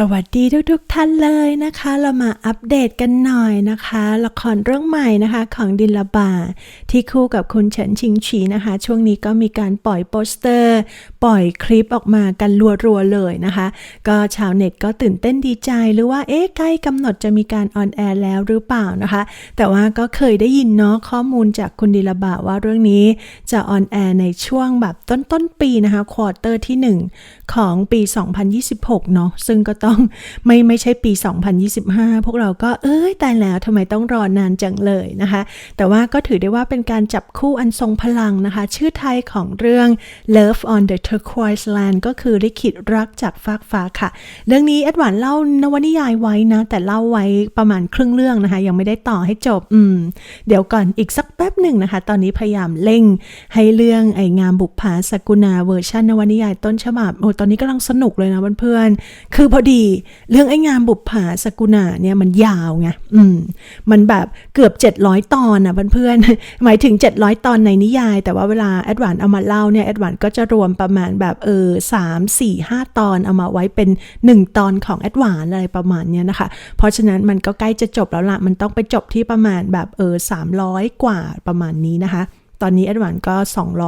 สวัสดีทุกๆทท่านเลยนะคะ เรามาอัปเดตกันหน่อยนะคะ ละครเรื่องใหม่นะคะของดินลบาที่คู่กับคุณเฉินชิงฉีนะคะ ช่วงนี้ก็มีการปล่อยโปสเตอร์ ปล่อยคลิปออกมากันรัวๆเลยนะคะ ก็ชาวเน็ตก็ตื่นเต้นดีใจหรือว่าเอ๊ะใกล้กำหนดจะมีการออนแอร์แล้วหรือเปล่านะคะ แต่ว่าก็เคยได้ยินเนาะข้อมูลจากคุณดิลบาว่าเรื่องนี้จะออนแอร์ในช่วงแบบต้นๆปีนะคะควอเตอร์ที่ 1 ของปี 2026 เนาะซึ่งก็ตองไม่ไม่ใช่ปี 2025 พวกเราก็เอ้ยตายแล้วทำไมต้องรอนานจังเลยนะคะ แต่ว่าก็ถือได้ว่าเป็นการจับคู่อันทรงพลังนะคะ ชื่อไทยของเรื่อง Love on the Turquoise Land ก็คือลิขิตรักจากฟากฟ้าค่ะ เรื่องนี้แอดวานเล่านวนิยายไว้นะ แต่เล่าไว้ประมาณครึ่งเรื่องนะคะ ยังไม่ได้ต่อให้จบอืมเดี๋ยวก่อนอีกสักแป๊บหนึ่งนะคะ ตอนนี้พยายามเร่งให้เรื่องไองามบุปผาสกุณาเวอร์ชันนวนิยายต้นฉบับโอ้ตอนนี้กำลังสนุกเลยนะเพื่อนๆคือพอดีเรื่องไอ้งามบุปผาสกุณาเนี่ยมันยาวไงอืมมันแบบเกือบ 700 ตอนนะเพื่อนๆหมายถึง 700 ตอนในนิยาย แต่ว่าเวลาแอดวานเอามาเล่าเนี่ยแอดวานก็จะรวมประมาณแบบเออสามสี่ห้าตอนเอามาไว้เป็น 1 ตอนของแอดวานอะไรประมาณเนี้ยนะคะ เพราะฉะนั้นมันก็ใกล้จะจบแล้วละมันต้องไปจบที่ประมาณแบบเออ300กว่าประมาณนี้นะคะตอนนี้แอดวานก็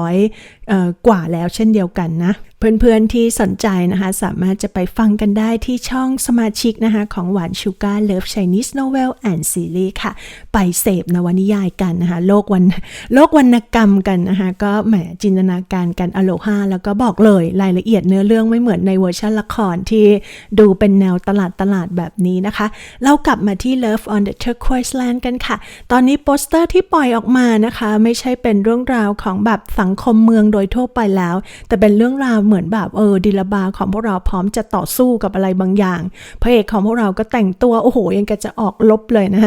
200เอ่อกว่าแล้วเช่นเดียวกันนะเพื่อนๆที่สนใจนะคะ สามารถจะไปฟังกันได้ที่ช่องสมาชิกนะคะ ของหวานชูการเลิฟ Chinese Novel and Series ค่ะ ไปเสพนวนิยายกันนะคะ โลกวันโลกวรรณกรรมกันนะคะ ก็แหมจินตนาการกันอโลฮาแล้วก็บอกเลยรายละเอียดเนื้อเรื่องไม่เหมือนในเวอร์ชันละครที่ดูเป็นแนวตลาดตลาดแบบนี้นะคะ เรากลับมาที่ Love on the Turquoise Land กันค่ะ ตอนนี้โปสเตอร์ที่ปล่อยออกมานะคะ ไม่ใช่เป็นเรื่องราวของแบบสังคมเมืองโดยทั่วไปแล้ว แต่เป็นเรื่องราวเหมือนแบบเออดิลบาของพวกเราพร้อมจะต่อสู้กับอะไรบางอย่างพระเอกของพวกเราก็แต่งตัวโอ้โหยังกะจะออกลบเลยนะ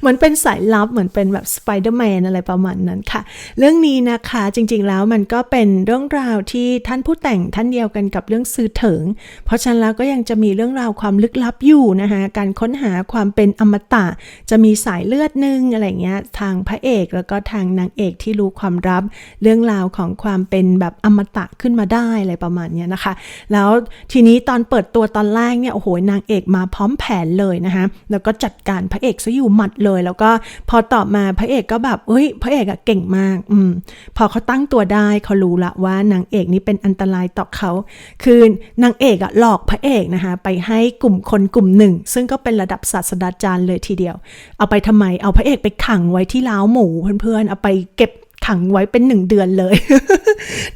เหมือนเป็นสายลับเหมือนเป็นแบบสไปเดอร์แมนอะไรประมาณนั้นค่ะ เรื่องนี้นะคะจริงๆแล้วมันก็เป็นเรื่องราวที่ท่านผู้แต่งท่านเดียวกันกับเรื่องซื้อเถิง เพราะฉะนั้นแล้วก็ยังจะมีเรื่องราวความลึกลับอยู่นะคะการค้นหาความเป็นอมตะ จะมีสายเลือดหนึงอะไรเงี้ยทางพระเอกแล้วก็ทางนางเอกที่รู้ความลับ เรื่องราวของความเป็นแบบอมตะขึ้นมาได้อะไรประมาณนี้นะคะ แล้วทีนี้ตอนเปิดตัวตอนแรกเนี่ยโอ้โหนางเอกมาพร้อมแผนเลยนะคะแล้วก็จัดการพระเอกซะอยู่หมัดเลย แล้วก็พอต่อมาพระเอกก็แบบเฮ้ย พระเอกอะเก่งมากอืมพอเขาตั้งตัวได้เขารู้ละว่านางเอกนี้เป็นอันตรายต่อเขา คือนางเอกอะหลอกพระเอกนะคะไปให้กลุ่มคนกลุ่มหนึ่ง ซึ่งก็เป็นระดับศาสตราจารย์เลยทีเดียว เอาไปทำไมเอาพระเอกไปขังไว้ที่ล้าวหมูเพื่อนๆเอาไปเก็บ ขังไว้เป็นหนึ่งเดือนเลย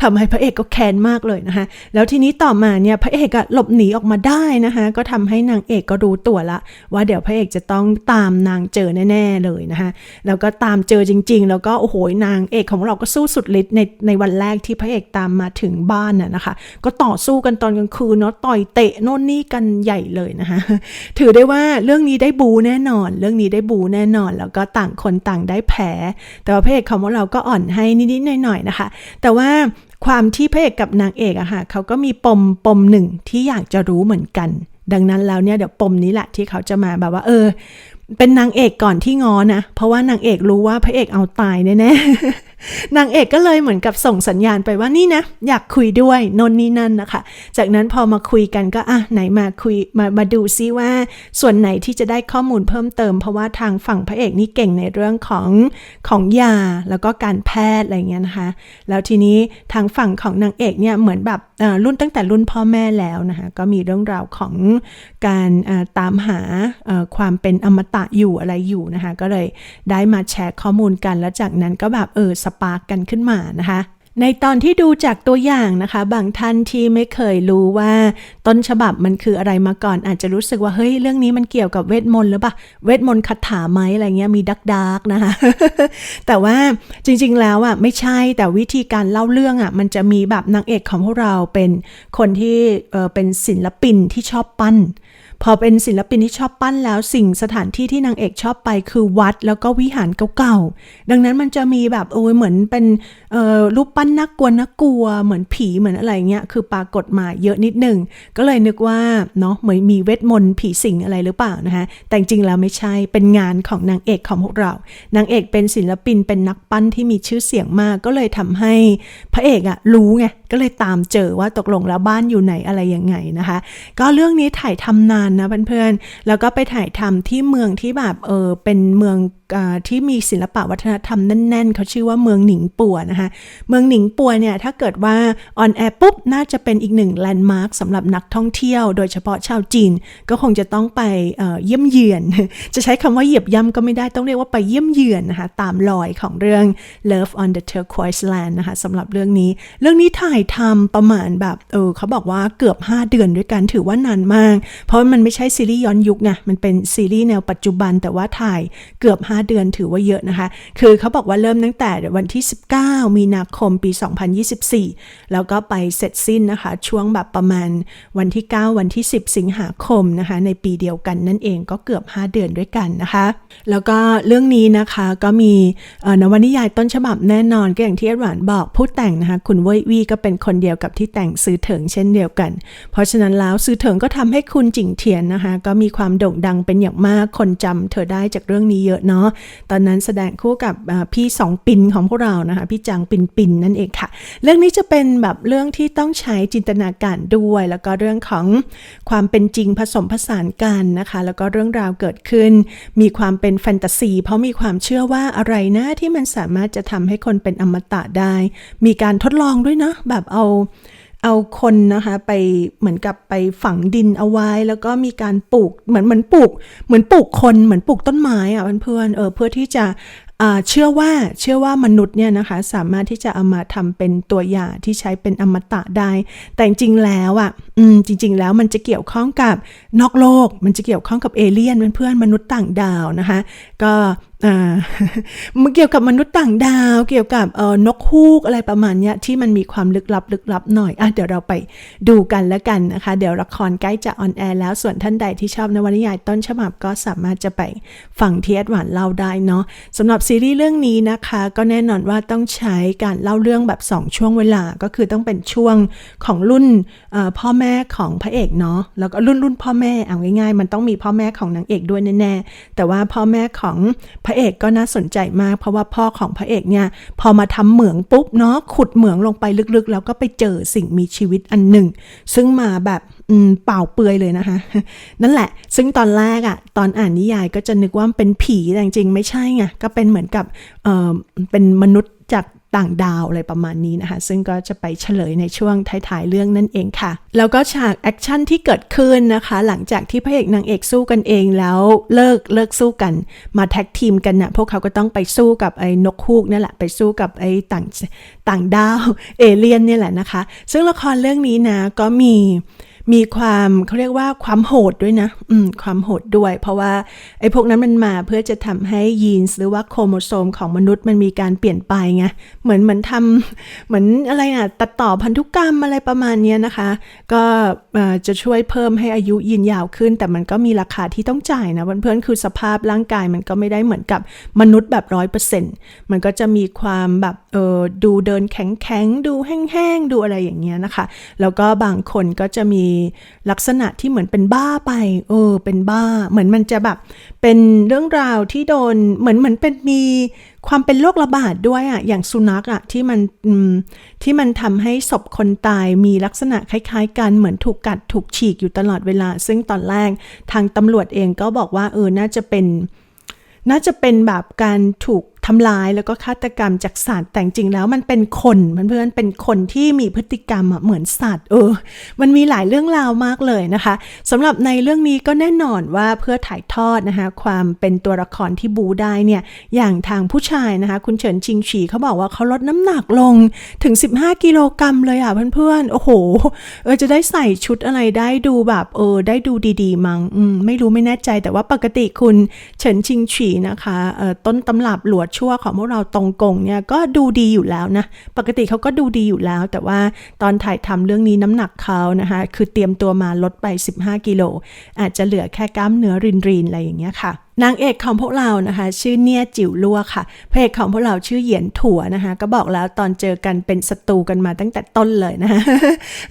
ทำให้พระเอกก็แค้นมากเลยนะคะ แล้วทีนี้ต่อมาเนี่ยพระเอกอะหลบหนีออกมาได้นะคะ ก็ทำให้นางเอกก็รู้ตัวละ ว่าเดี๋ยวพระเอกจะต้องตามนางเจอแน่ๆเลยนะคะ แล้วก็ตามเจอจริง ๆ แล้วก็โอ้โหนางเอกของเราก็สู้สุดฤทธิ์ในในวันแรกที่พระเอกตามมาถึงบ้านน่ะนะคะ ก็ต่อสู้กันตอนกลางคืนเนาะต่อยเตะโน่นนี่กันใหญ่เลยนะคะถือได้ว่าเรื่องนี้ได้บูแน่นอน เรื่องนี้ได้บูแน่นอน แล้วก็ต่างคนต่างได้แผลแต่ว่าพระเอกของเราก็อ่อนให้นิดๆหน่อยๆนะคะ แต่ว่าความที่พระเอกกับนางเอกอะค่ะเขาก็มีปมปมหนึ่งที่อยากจะรู้เหมือนกัน ดังนั้นแล้วเนี่ยเดี๋ยวปมนี้แหละที่เขาจะมาแบบว่า เออ เป็นนางเอกก่อนที่งอนะ เพราะว่านางเอกรู้ว่าพระเอกเอาตายแน่ๆ นางเอกก็เลยเหมือนกับส่งสัญญาณไปว่านี่นะ อยากคุยด้วยนนนี่นั่นนะคะ จากนั้นพอมาคุยกันก็อะไหนมาคุยมามาดูซิว่าส่วนไหนที่จะได้ข้อมูลเพิ่มเติม เพราะว่าทางฝั่งพระเอกนี่เก่งในเรื่องของของยาแล้วก็การแพทย์อะไรเงี้ยนะคะ แล้วทีนี้ทางฝั่งของนางเอกเนี่ยเหมือนแบบอ่อรุ่นตั้งแต่รุ่นพ่อแม่แล้วนะคะก็มีเรื่องราวของการตามหาความเป็นอมตะอยู่อะไรอยู่นะคะ ก็เลยได้มาแชร์ข้อมูลกัน แล้วจากนั้นก็แบบเออสปาร์กกันขึ้นมานะคะในตอนที่ดูจากตัวอย่างนะคะ บางท่านที่ไม่เคยรู้ว่าต้นฉบับมันคืออะไรมาก่อน อาจจะรู้สึกว่าเฮ้ยเรื่องนี้มันเกี่ยวกับเวทมนต์หรือเปล่าเวทมนต์คาถาไหมอะไรเงี้ยมีดักดักนะคะ แต่ว่าจริงๆแล้วอะไม่ใช่แต่วิธีการเล่าเรื่องอะมันจะมีแบบนางเอกของพวกเราเป็นคนที่เออเป็นศิลปินที่ชอบปั้นพอเป็นศิลปินที่ชอบปั้นแล้วสิ่งสถานที่ที่นางเอกชอบไปคือวัดแล้วก็วิหารเก่าๆ ดังนั้นมันจะมีแบบโอ้ยเหมือนเป็นรูปปั้นน่ากลัวน่ากลัว เหมือนผีเหมือนอะไรเงี้ยคือปรากฏมาเยอะนิดหนึ่งก็เลยนึกว่าเนาะเหมือนมีเวทมนต์ผีสิงอะไรหรือเปล่านะคะแต่จริงแล้วไม่ใช่เป็นงานของนางเอกของพวกเรานางเอกเป็นศิลปินเป็นนักปั้นที่มีชื่อเสียงมากก็เลยทำให้พระเอกอะรู้ไงก็เลยตามเจอว่าตกลงแล้วบ้านอยู่ไหนอะไรยังไงนะคะ ก็เรื่องนี้ถ่ายทำนานนะเพื่อนๆแล้วก็ไปถ่ายทำที่เมืองที่แบบเออเป็นเมือง ที่มีศิลปะวัฒนธรรมแน่น ๆ เขาชื่อว่าเมืองหนิงปัวนะคะ เมืองหนิงปัวเนี่ยถ้าเกิดว่าออนแอร์ปุ๊บ น่าจะเป็นอีกหนึ่งแลนด์มาร์คสำหรับนักท่องเที่ยว โดยเฉพาะชาวจีน ก็คงจะต้องไปเเยี่ยมเยือน จะใช้คำว่าเหยียบย่ำก็ไม่ได้ต้องเรียกว่าไปเยี่ยมเยือนนะคะตามรอยของเรื่อง Love on the Turquoise Land นะคะสำหรับเรื่องนี้ เรื่องนี้ถ่ายทำประมาณแบบเออเขาบอกว่าเกือบ 5 เดือนด้วยกันถือว่านานมาก เพราะมันไม่ใช่ซีรีส์ย้อนยุคไงมันเป็นซีรีส์แนวปัจจุบันแต่ว่าถ่ายเกือบ5เดือนถือว่าเยอะนะคะ คือเขาบอกว่าเริ่มตั้งแต่วันที่ 19 มีนาคมปี 2024 แล้วก็ไปเสร็จสิ้นนะคะ ช่วงแบบประมาณวันที่ 9 วันที่ 10 สิงหาคมนะคะ ในปีเดียวกันนั่นเองก็เกือบ 5 เดือนด้วยกันนะคะ แล้วก็เรื่องนี้นะคะก็มีนวนิยายต้นฉบับแน่นอนก็อย่างที่อดหวานบอกผู้แต่งนะคะ คุณเว่ยวี่ก็เป็นคนเดียวกับที่แต่งซื้อเถิงเช่นเดียวกัน เพราะฉะนั้นแล้วซื้อเถิงก็ทำให้คุณจิงเทียนนะคะ ก็มีความโด่งดังเป็นอย่างมากคนจำเธอได้จากเรื่องนี้เยอะเนาะตอนนั้นแสดงคู่กับพี่สองปินของพวกเรานะคะพี่จางปินปินนั่นเองค่ะ เรื่องนี้จะเป็นแบบเรื่องที่ต้องใช้จินตนาการด้วย แล้วก็เรื่องของความเป็นจริงผสมผสานกันนะคะ แล้วก็เรื่องราวเกิดขึ้น มีความเป็นแฟนตาซี เพราะมีความเชื่อว่าอะไรนะที่มันสามารถจะทำให้คนเป็นอมตะได้ มีการทดลองด้วยนะแบบเอา เอาคนนะคะไปเหมือนกับไปฝังดินเอาไว้ แล้วก็มีการปลูกเหมือนเหมือนปลูก เหมือนปลูกคนเหมือนปลูกต้นไม้อะเพื่อนๆเออเพื่อที่จะเชื่อว่าเชื่อว่ามนุษย์เนี่ยนะคะสามารถที่จะเอามาทำเป็นตัวอย่างที่ใช้เป็นอมตะได้ แต่จริงแล้วอะอืมจริง ๆ แล้วมันจะเกี่ยวข้องกับนอกโลก มันจะเกี่ยวข้องกับเอเลี่ยนเพื่อนๆมนุษย์ต่างดาวนะคะ ก็ มันเกี่ยวกับมนุษย์ต่างดาว เกี่ยวกับเออนกฮูกอะไรประมาณเนี้ยที่มันมีความลึกลับลึกลับหน่อยอะเดี๋ยวเราไปดูกันแล้วกันนะคะ เดี๋ยวละครใกล้จะออนแอร์แล้วส่วนท่านใดที่ชอบนวนิยายต้นฉบับก็สามารถจะไปฟังเทียดหวานเล่าได้เนาะสำหรับซีรีส์เรื่องนี้นะคะ ก็แน่นอนว่าต้องใช้การเล่าเรื่องแบบ 2 ช่วงเวลาก็คือต้องเป็นช่วงของรุ่นพ่อแม่ของพระเอกเนาะแล้วก็รุ่นรุ่นพ่อแม่เอาง่ายๆ มันต้องมีพ่อแม่ของนางเอกด้วยแน่ๆแต่ว่าพ่อแม่ของพระเอกก็น่าสนใจมาก เพราะว่าพ่อของพระเอกเนี่ยพอมาทำเหมืองปุ๊บเนาะขุดเหมืองลงไปลึกๆ แล้วก็ไปเจอสิ่งมีชีวิตอันหนึ่ง ซึ่งมาแบบเปล่าเปลือยเลยนะคะ นั่นแหละ ซึ่งตอนแรกอะตอนอ่านนิยายก็จะนึกว่าเป็นผีแต่จริงๆไม่ใช่ไงก็เป็นเหมือนกับเออเป็นมนุษย์จาก ต่างดาวอะไรประมาณนี้นะคะ ซึ่งก็จะไปเฉลยในช่วงท้ายๆเรื่องนั่นเองค่ะ แล้วก็ฉากแอคชั่นที่เกิดขึ้นนะคะ หลังจากที่พระเอกนางเอกสู้กันเองแล้วเลิกเลิกสู้กัน มาแท็กทีมกันนะ่ะพวกเขาก็ต้องไปสู้กับไอ้นกฮูกนั่นแหละไปสู้กับไอ้ต่างต่างดาวเอเลี่ยนเนี่ยแหละนะคะ ซึ่งละครเรื่องนี้นะก็มี มีความเขาเรียกว่าความโหดด้วยนะ อืม ความโหดด้วย เพราะว่าไอ้พวกนั้นมันมาเพื่อจะทำให้ยีนหรือว่าโครโมโซมของมนุษย์มันมีการเปลี่ยนไปไง เหมือนเหมือนทำเหมือนอะไรอะ ตัดต่อพันธุกรรมอะไรประมาณเนี้ยนะคะ ก็จะช่วยเพิ่มให้อายุยืนยาวขึ้น แต่มันก็มีราคาที่ต้องจ่ายนะเพื่อนๆคือสภาพร่างกายมันก็ไม่ได้เหมือนกับมนุษย์แบบร้อยเปอร์เซ็นต์มันก็จะมีความแบบเออดูเดินแข็งๆดูแห้งๆดูอะไรอย่างเงี้ยนะคะ แล้วก็บางคนก็จะมีลักษณะที่เหมือนเป็นบ้าไป เออ เป็นบ้า เหมือนมันจะแบบ เป็นเรื่องราวที่โดน เหมือนเหมือนเป็นมีความเป็นโรคระบาดด้วยอะ่ะ อย่างสุนัขอะ่ะที่มันมที่มันทำให้ศพคนตายมีลักษณะคล้ายๆ กันเหมือนถูกกัดถูกฉีกอยู่ตลอดเวลา ซึ่งตอนแรกทางตำรวจเองก็บอกว่าเออ น่าจะเป็น น่าจะเป็นแบบการถูก ทำลายแล้วก็ฆาตกรรมจากสัตว์แต่จริงแล้วมันเป็นคนเพื่อนๆเป็นคนที่มีพฤติกรรมเหมือนสัตว์เออ มันมีหลายเรื่องราวมากเลยนะคะสำหรับในเรื่องนี้ก็แน่นอนว่าเพื่อถ่ายทอดนะคะความเป็นตัวละครที่บูได้เนี่ยอย่างทางผู้ชายนะคะคุณเฉินชิงฉีเขาบอกว่าเขาลดน้ำหนักลงถึง 15 กิโลกรัมเลยอะเพื่อนๆโอ้โหเออจะได้ใส่ชุดอะไรได้ดูแบบเออได้ดูดีๆ มั้งไม่รู้ไม่แน่ใจแต่ว่าปกติคุณเฉินชิงฉีนะคะเออต้นตำรับหลวดชั่วของพวกเราตรงกงเนี่ยก็ดูดีอยู่แล้วนะ ปกติเขาก็ดูดีอยู่แล้ว แต่ว่าตอนถ่ายทำเรื่องนี้น้ำหนักเขานะคะ คือเตรียมตัวมาลดไป 15 กิโล อาจจะเหลือแค่กล้ามเนื้อรินรีนอะไรอย่างเงี้ยค่ะ นางเอกของพวกเรานะคะ ชื่อเนี่ยจิ๋วลัวค่ะพระเอกของพวกเราชื่อเหยียนถั่วนะคะ ก็บอกแล้วตอนเจอกันเป็นศัตรูกันมาตั้งแต่ต้นเลยนะคะ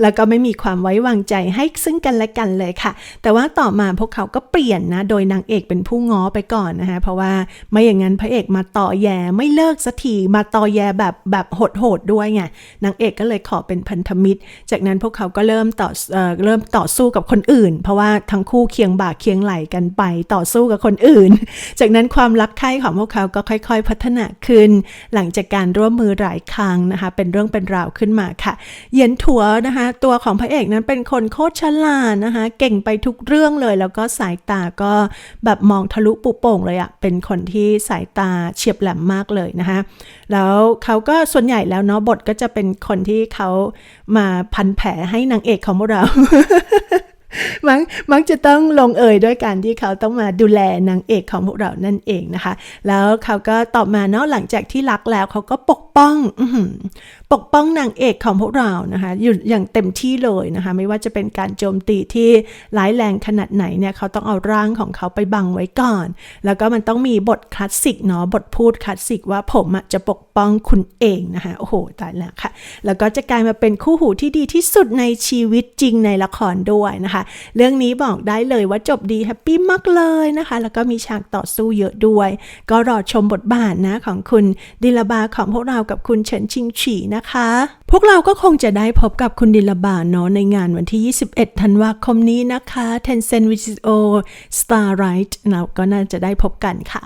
แล้วก็ไม่มีความไว้วางใจให้ซึ่งกันและกันเลยค่ะ แต่ว่าต่อมาพวกเขาก็เปลี่ยนนะโดยนางเอกเป็นผู้ง้อไปก่อนนะคะเพราะว่าไม่อย่างนั้นพระเอกมาต่อแย่ไม่เลิกสักทีมาต่อแย่แบบแบบโหดๆด้วยไงนางเอกก็เลยขอเป็นพันธมิตร จากนั้นพวกเขาก็เริ่มต่อเอ่อเริ่มต่อสู้กับคนอื่น เพราะว่าทั้งคู่เคียงบ่าเคียงไหลกันไปต่อสู้กับคนอื่นจากนั้นความรักใคร่ของพวกเขาก็ค่อย ๆ พัฒนาขึ้น หลังจากการร่วมมือหลายครั้งนะคะ เป็นเรื่องเป็นราวขึ้นมาค่ะ เหยียนถัวนะคะ ตัวของพระเอกนั้นเป็นคนโคตรฉลาดนะคะ เก่งไปทุกเรื่องเลย แล้วก็สายตาก็แบบมองทะลุปุโป่งเลยอะเป็นคนที่สายตาเฉียบแหลมมากเลยนะคะ แล้วเขาก็ส่วนใหญ่แล้วเนาะบทก็จะเป็นคนที่เขามาพันแผลให้นางเอกของพวกเรา มักมักจะต้องลงเอยด้วยการที่เขาต้องมาดูแลนางเอกของพวกเรานั่นเองนะคะ แล้วเขาก็ตอบมาเนาะหลังจากที่รักแล้วเขาก็ปกป้องปกป้องนางเอกของพวกเรานะคะอยู่อย่างเต็มที่เลยนะคะไม่ว่าจะเป็นการโจมตีที่ร้ายแรงขนาดไหนเนี่ยเขาต้องเอาร่างของเขาไปบังไว้ก่อน แล้วก็มันต้องมีบทคลาสสิกเนาะบทพูดคลาสสิกว่าผมจะปกป้องคุณเองนะคะโอ้โหตายแล้วค่ะ แล้วก็จะกลายมาเป็นคู่หูที่ดีที่สุดในชีวิตจริงในละครด้วยนะคะ เรื่องนี้บอกได้เลยว่าจบดีแฮปปี้มากเลยนะคะ แล้วก็มีฉากต่อสู้เยอะด้วย ก็รอชมบทบาทนะของคุณดิลบาของพวกเรากับคุณเฉินชิงฉีนะนะคะ พวกเราก็คงจะได้พบกับคุณดิลบาเนาะในงานวันที่ 21 ธันวาคมนี้นะคะ Tencent Video Starlight เราก็น่าจะได้พบกันค่ะ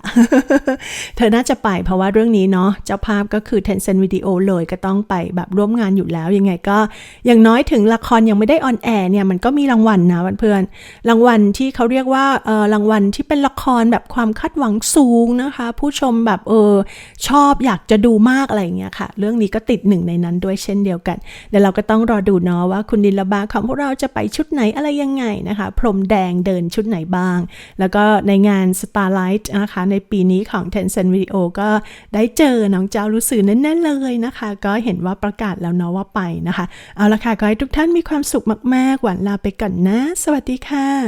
เธอน่าจะไปเพราะว่าเรื่องนี้เนาะเจ้าภาพก็คือ Tencent Video เลยก็ต้องไปแบบร่วมงานอยู่แล้ว ยังไงก็อย่างน้อยถึงละครยังไม่ได้ออนแอร์เนี่ย มันก็มีรางวัลนะเพื่อนๆรางวัลที่เขาเรียกว่าเออรางวัลที่เป็นละครแบบความคาดหวังสูงนะคะ ผู้ชมแบบเออชอบอยากจะดูมากอะไรอย่างเงี้ยค่ะ เรื่องนี้ก็ติดหนึ่งในนั้นด้วยเช่นเดียวกันเดี๋ยวเราก็ต้องรอดูเนาะว่าคุณดิลบาของพวกเราจะไปชุดไหนอะไรยังไงนะคะ พรมแดงเดินชุดไหนบ้าง แล้วก็ในงาน Starlight นะคะในปีนี้ของ Tencent Video ก็ได้เจอน้องเจ้ารู้สื่อแน่ๆเลยนะคะ ก็เห็นว่าประกาศแล้วเนาะว่าไปนะคะ เอาละค่ะก็ให้ทุกท่านมีความสุขมากๆ หวันลาไปก่อนนะ สวัสดีค่ะ